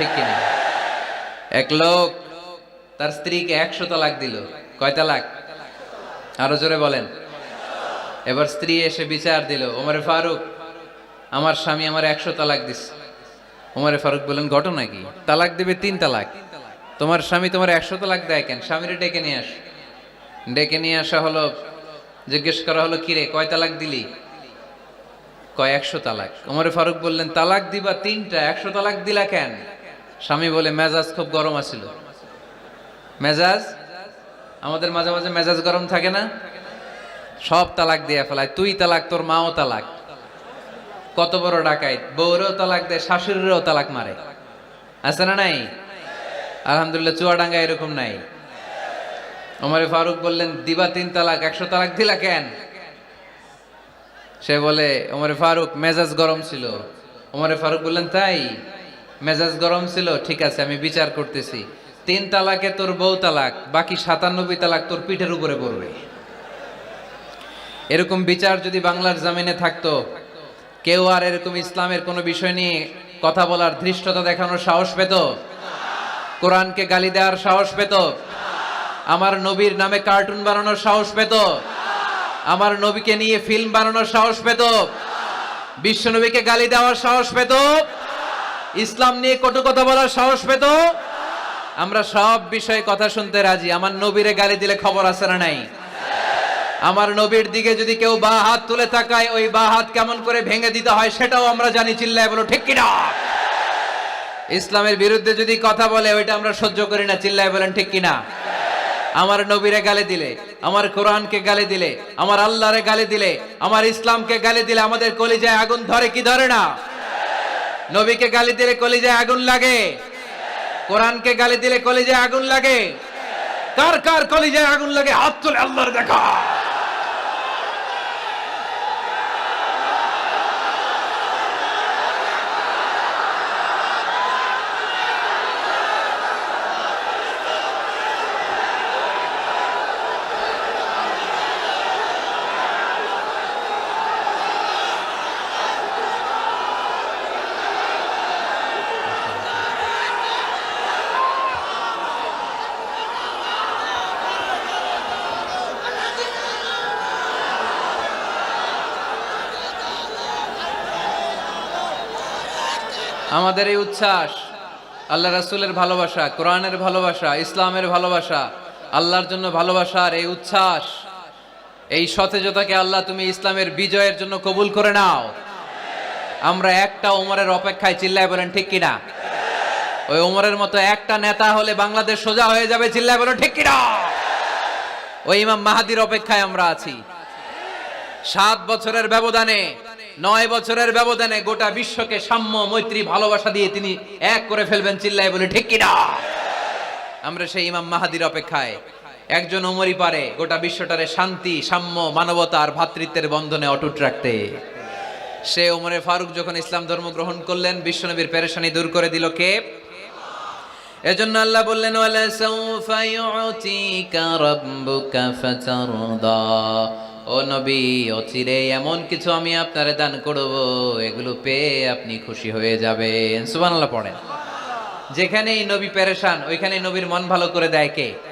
ঠিক কিনা? এক লোক তার স্ত্রীকে একশো তালাক দিল। কয় তালাক আরও জোরে বলেন। এবার স্ত্রী এসে বিচার দিল, ওমরে ফারুক, আমার স্বামী আমার একশো তালাক দিস ওমরে ফারুক বলেন ঘটনা কি? তালাক দেবে তিন তালাক তোমার স্বামী তোমার একশো তালাক দেয় কেন? স্বামীরে ডেকে নিয়ে আস। ডেকে নিয়ে আসা হলো, জিজ্ঞেস করা হলো, কিরে কয় তালাক দিলি? কয় একশো তালাক ওমরে ফারুক বললেন, তালাক দিবা তিনটা একশো তালাক দিলা কেন? স্বামী বলে, মেজাজ খুব গরম আছিল। মেজাজ? আমাদের মাঝে মাঝে মেজাজ গরম থাকে না। সব তালাক দিয়ে ফেলায়। তুই তালাক, তোর মাও তালাক। কত বড় ডাকাইত। বউরেও তালাক দেয়, শাশুড়িরও তালাক মারে। আছে না নাই? আলহামদুলিল্লাহ, চুয়াডাঙ্গা এরকম নাই। ওমরে ফারুক বললেন, দিবা তিন তালাক, একশো তালাক দিলা কেন? সে বলে, ওমরে ফারুক, মেজাজ গরম ছিল। ওমরে ফারুক বললেন, তাই? মেজাজ গরম ছিল, ঠিক আছে, আমি বিচার করতেছি। তিন তালাকে তোর বউ তালাক, বাকি সাতানব্বই তালাক তোর পিঠের উপরে পড়বে। এরকম বিচার যদি বাংলার জামিনে থাকতো, কেউ আর এরকম ইসলামের কোনো বিষয় নিয়ে কথা বলার ধৃষ্টতা দেখানোর সাহস পেত? কোরআনকে গালি দেওয়ার সাহস পেত? আমার নবীর নামে কার্টুন বানানোর সাহস পেত? আমার নবীকে নিয়ে ফিল্ম বানানোর সাহস পেত? বিশ্ব নবীকে গালি দেওয়ার সাহস পেত? ইসলাম নিয়ে কটু কথা বলার সাহস পেত? আমরা সব বিষয়ে কথা শুনতে রাজি। আমার নবীরে গালি দিলে খবর আছে না নাই? আমার নবীর দিকে যদি কেউ বা হাত তুলে তাকায়, ওই বা হাত কেমন করে ভেঙে দিতে হয় সেটাও আমরা জানি, চিল্লায় বলো, ঠিক কিনা? ইসলামের বিরুদ্ধে যদি কথা বলে, ওইটা আমরা সহ্য করি না, চিল্লায় বলেন, ঠিক কিনা? আমার নবীরে গালি দিলে, আমার কোরআনকে গালি দিলে, আমার আল্লাহরে গালি দিলে, আমার ইসলামকে গালি দিলে আমাদের কলিজায় আগুন ধরে কি ধরে না? নবীকে গালি দিলে কলিজায় আগুন লাগে। কোরআনকে গালি দিলে কলিজায় আগুন লাগে। কার কার কলিজায় আগুন লাগে? হাত তুলে আল্লাহর দেখা। আমাদের এই উচ্ছ্বাস আল্লাহ রাসূলের ভালোবাসা, কোরআনের ভালোবাসা, ইসলামের ভালোবাসা, আল্লাহর জন্য ভালোবাসার এই উচ্ছ্বাস, এই সতেজতাকে আল্লাহ তুমি ইসলামের বিজয়ের জন্য কবুল করে নাও। আমরা একটা ওমরের অপেক্ষায় চিল্লায় বলেন, ঠিক কিনা ওই ওমরের মতো একটা নেতা হলে বাংলাদেশ সোজা হয়ে যাবে, চিল্লায় বলেন, ঠিক কিনা ওই ইমাম মাহাদির অপেক্ষায় আমরা আছি। সাত বছরের ব্যবধানে নয় বছরের ব্যবধানে গোটা বিশ্বকে সাম্য, মৈত্রী, ভালোবাসা দিয়ে তিনি এক করে ফেলবেন চিল্লায় বলে, ঠিক কিনা? আমরা সেই ইমাম মাহাদির অপেক্ষায়। একজন ওমরই পারে গোটা বিশ্বটারে শান্তি, সাম্য, মানবতা আর ভ্রাতৃত্বের বন্ধনে অটুট রাখতে। সে ওমরে ফারুক যখন ইসলাম ধর্ম গ্রহণ করলেন, বিশ্বনবীর পেরেশানি দূর করে দিল কে? এজন্য আল্লাহ বললেন, ওয়ালা সাউফা ইউতিকা রাব্বুকা ফাতারদা। ও নবী, অচিরে এমন কিছু আমি আপনারে দান করব, এগুলো পেয়ে আপনি খুশি হয়ে যাবেন। সুবহানাল্লাহ পড়েন। যেখানেই নবী পেরেশান ওইখানে নবীর মন ভালো করে দেয় কে?